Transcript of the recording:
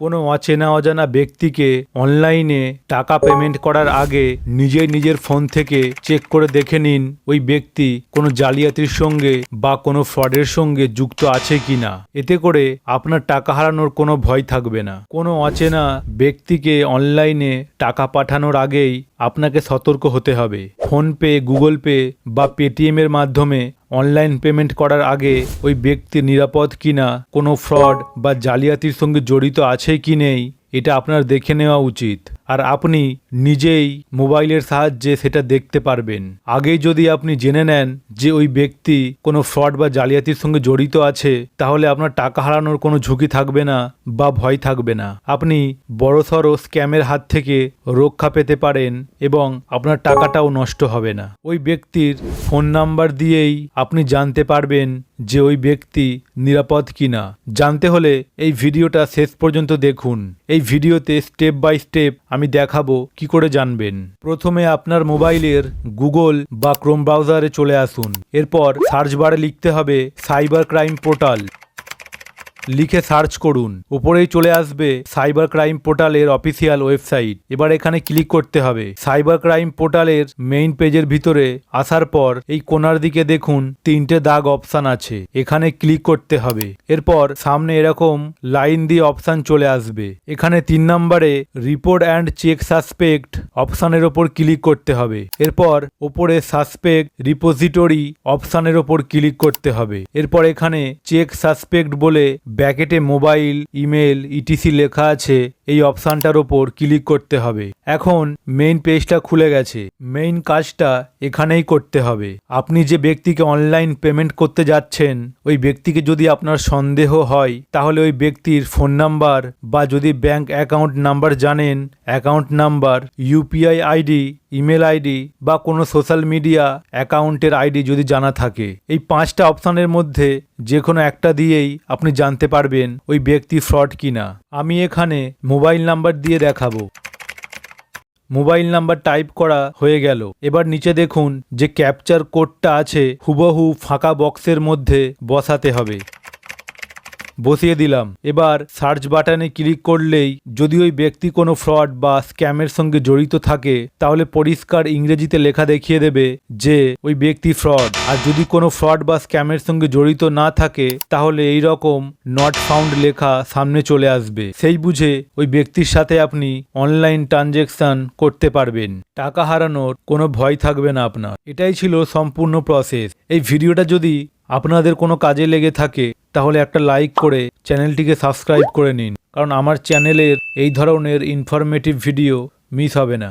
কোনো অচেনা অজানা ব্যক্তিকে অনলাইনে টাকা পেমেন্ট করার আগে নিজেই নিজের ফোন থেকে চেক করে দেখে নিন ওই ব্যক্তি কোনো জালিয়াতির সঙ্গে বা কোনো ফ্রডের সঙ্গে যুক্ত আছে কি না এতে করে আপনার টাকা হারানোর কোনো ভয় থাকবে না। কোনো অচেনা ব্যক্তিকে অনলাইনে টাকা পাঠানোর আগেই আপনাকে সতর্ক হতে হবে। ফোনপে, গুগল পে বা পেটিএম এর মাধ্যমে অনলাইন পেমেন্ট করার আগে ওই ব্যক্তি নিরাপদ কিনা, কোনো ফ্রড বা জালিয়াতির সঙ্গে জড়িত আছে কি নেই, এটা আপনার দেখে নেওয়া উচিত। আর আপনি নিজেই মোবাইলের সাহায্যে সেটা দেখতে পারবেন। আগেই যদি আপনি জেনে নেন যে ওই ব্যক্তি কোনো ফ্রড বা জালিয়াতির সঙ্গে জড়িত আছে, তাহলে আপনার টাকা হারানোর কোনো ঝুঁকি থাকবে না বা ভয় থাকবে না। আপনি বড়সড় স্ক্যামের হাত থেকে রক্ষা পেতে পারেন এবং আপনার টাকাটাও নষ্ট হবে না। ওই ব্যক্তির ফোন নাম্বার দিয়েই আপনি জানতে পারবেন যে ওই ব্যক্তি নিরাপদ কিনা। জানতে হলে এই ভিডিওটা শেষ পর্যন্ত দেখুন। এই ভিডিওতে স্টেপ বাই স্টেপ আমি দেখাবো কি করে জানবেন। প্রথমে আপনার মোবাইলের গুগল বা ক্রোম ব্রাউজারে চলে আসুন। এরপর সার্চ বারে লিখতে হবে সাইবার ক্রাইম পোর্টাল। লিখে সার্চ করুন। উপরেই চলে আসবে সাইবার ক্রাইম পোর্টালের অফিসিয়াল ওয়েবসাইট। এবার এখানে ক্লিক করতে হবে। সাইবার ক্রাইম পোর্টালের মেইন পেজের ভিতরে আসার পর এই কোনার দিকে দেখুন, তিনটে দাগ অপশান আছে। এখানে ক্লিক করতে হবে। এরপর সামনে এরকম লাইন দিয়ে অপশান চলে আসবে। এখানে তিন নম্বরে রিপোর্ট অ্যান্ড চেক সাসপেক্ট অপশানের ওপর ক্লিক করতে হবে। এরপর ওপরে সাসপেক্ট রিপোজিটরি অপশানের ওপর ক্লিক করতে হবে। এরপর এখানে চেক সাসপেক্ট বলে ব্যাকেটে মোবাইল ইমেল ইটিসি লেখা আছে। এই অপশানটার ওপর ক্লিক করতে হবে। এখন মেইন পেজটা খুলে গেছে। মেইন কাজটা এখানেই করতে হবে। আপনি যে ব্যক্তিকে অনলাইন পেমেন্ট করতে যাচ্ছেন, ওই ব্যক্তিকে যদি আপনার সন্দেহ হয়, তাহলে ওই ব্যক্তির ফোন নাম্বার বা যদি ব্যাংক অ্যাকাউন্ট নাম্বার জানেন account number UPI ID email ID বা কোনো সোশ্যাল মিডিয়া অ্যাকাউন্টের আইডি যদি জানা থাকে। এই পাঁচটা অপশানের মধ্যে যে কোনো একটা দিয়েই আপনি জানতে পারবেন ওই ব্যক্তি ফ্রড কিনা। আমি এখানে মোবাইল নাম্বার দিয়ে দেখাবো। মোবাইল নাম্বার টাইপ করা হয়ে গেল। এবার নিচে দেখুন যে ক্যাপচার কোডটা আছে, হুবহু ফাঁকা বক্সের মধ্যে বসাতে হবে। বসিয়ে দিলাম। এবার সার্চ বাটনে ক্লিক করলেই যদি ওই ব্যক্তি কোনো ফ্রড বা স্ক্যামের সঙ্গে জড়িত থাকে, তাহলে পরিষ্কার ইংরেজিতে লেখা দেখিয়ে দেবে যে ওই ব্যক্তি ফ্রড আর যদি কোনো ফ্রড বা স্ক্যামের সঙ্গে জড়িত না থাকে, তাহলে এই রকম নট ফাউন্ড লেখা সামনে চলে আসবে। সেই বুঝে ওই ব্যক্তির সাথে আপনি অনলাইন ট্রানজেকশন করতে পারবেন। টাকা হারানোর কোনো ভয় থাকবে না আপনার। এটাই ছিল সম্পূর্ণ প্রসেস এই ভিডিওটা যদি আপনাদের কোনো কাজে লেগে থাকে তাহলে একটা লাইক করে চ্যানেলটিকে সাবস্ক্রাইব করে নিন। কারণ আমার চ্যানেলের এই ধরনের ইনফরমেটিভ ভিডিও মিস হবে না।